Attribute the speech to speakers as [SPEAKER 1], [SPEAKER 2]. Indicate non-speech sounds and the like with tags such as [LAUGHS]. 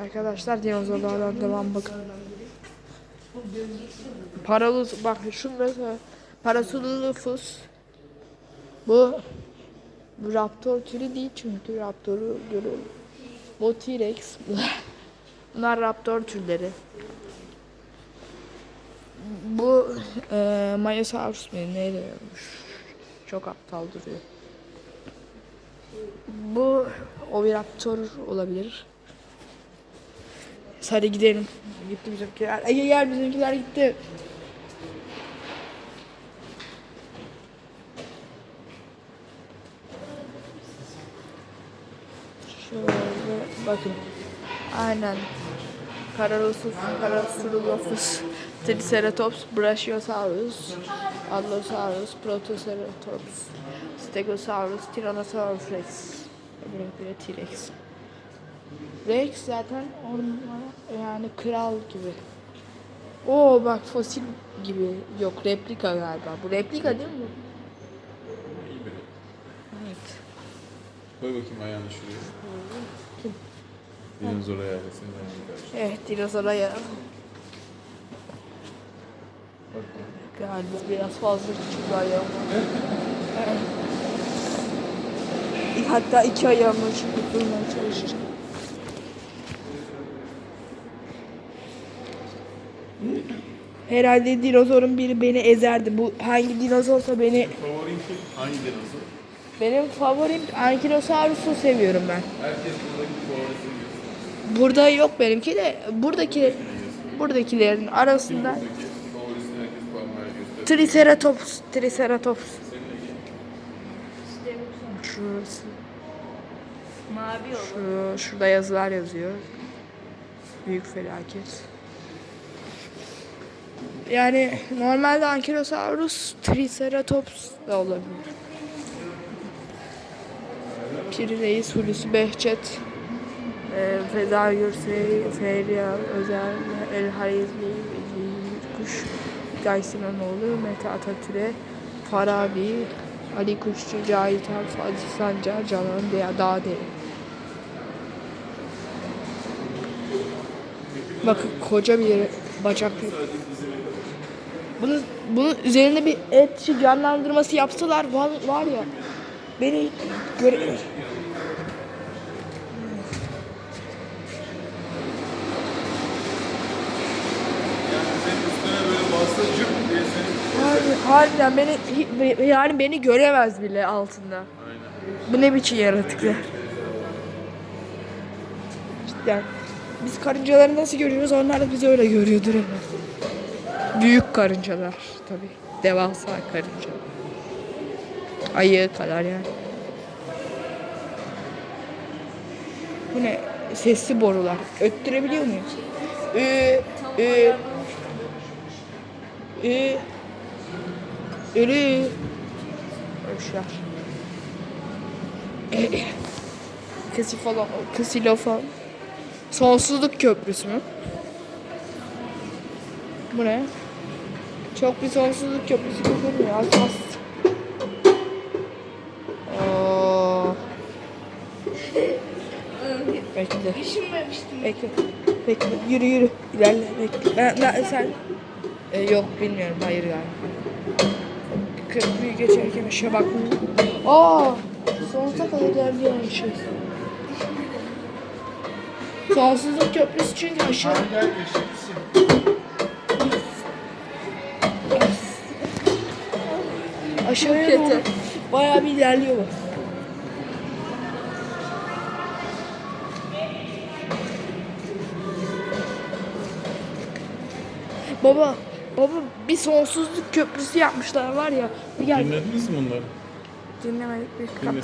[SPEAKER 1] Arkadaşlar dinozorlardan devam bakın. Paralus bak şu mesela Parasaurolophus bu bu raptor türü değil çünkü raptoru görüyorum. Bu T-Rex. [LAUGHS] Bunlar raptor türleri. Bu e, Mayosaurus mi neydi? Çok aptal duruyor. Bu Oviraptor olabilir. Hadi gidelim. Gitti bizimkiler. Ege gel bizimkiler gitti. Şöyle bakın. Aynen. Parasaurus, Parasaurolophus, Triceratops, Brachiosaurus, Allosaurus, Protoceratops, Stegosaurus, Tyrannosaurus Rex. De T-Rex. Rex zaten onlara yani kral gibi. Oo bak fosil gibi. Yok replika galiba. Bu replika değil mi? bu? Evet.
[SPEAKER 2] Koy bakayım ayağını şuraya.
[SPEAKER 1] Kim?
[SPEAKER 2] Dinozor ayağı senin ayağını karşı.
[SPEAKER 1] Evet dinozora ya.
[SPEAKER 2] Bak.
[SPEAKER 1] Galiba biraz fazla küçük bir ayağım var. Hatta iki ayağımla çıkıp durmaya çalışacağım. Herhalde dinozorun biri beni ezerdi. Bu hangi dinozorsa beni
[SPEAKER 2] Favorin kim? Hangi dinozor?
[SPEAKER 1] benim favorim Ankylosaurus'u seviyorum ben.
[SPEAKER 2] Herkes buradaki favorisini gösteriyor.
[SPEAKER 1] Burada yok benimki de buradaki buradakilerin arasında. Triceratops, Triceratops. Şurası.
[SPEAKER 3] Mavi olur.
[SPEAKER 1] Şu, şurada yazılar yazıyor. Büyük felaket. Yani normalde Ankylosaurus Triceratops da olabilir. Piri Reis, Hulusi Behçet, e, Feda Gürsey, Feriha Özel, El Hayizli, Kuş, Gaysinoğlu, Mete Atatürk'e, Farabi, Ali Kuşçu, Cahit Arf, Aziz Sancar, Canan Dağ Dağdeli. Bakın koca bir bacak. Bunu, bunun üzerine bir et canlandırması yapsalar var, var ya beni göre... Harbiden beni yani beni göremez bile altında.
[SPEAKER 2] Aynen.
[SPEAKER 1] Bu ne biçim yaratıklar. Cidden. Biz karıncaları nasıl görüyoruz onlar da bizi öyle görüyordur herhalde. Büyük karıncalar tabi. Devasa karınca. Ayı kadar yani. Bu ne? Sesli borular. Öttürebiliyor muyuz? Ü, ü, ü, ürü. Ölmüşler. [CLEARS THROAT] Kısifalon, kısilofon. Sonsuzluk köprüsü mü? Bu ne? Çok bir sonsuzluk köprüsü görünmüyor. Az az. Oo. Bekle.
[SPEAKER 3] Düşünmemiştim.
[SPEAKER 1] Bekle. Bekle. Yürü yürü. İlerle. Bekle. Ben, ben, sen. Ee, yok bilmiyorum. Hayır galiba. Köprüyü geçerken aşağı bak. Aa! Sonsuza kadar ilerliyormuşuz. Sonsuzluk köprüsü çünkü aşağı.
[SPEAKER 2] Gel.
[SPEAKER 1] Aşağıya doğru bayağı bir ilerliyor bu. Baba, baba bir sonsuzluk köprüsü yapmışlar var ya. Bir gel
[SPEAKER 2] Dinlediniz mi bunları?
[SPEAKER 1] dinlemedik bir
[SPEAKER 2] Dinlesene.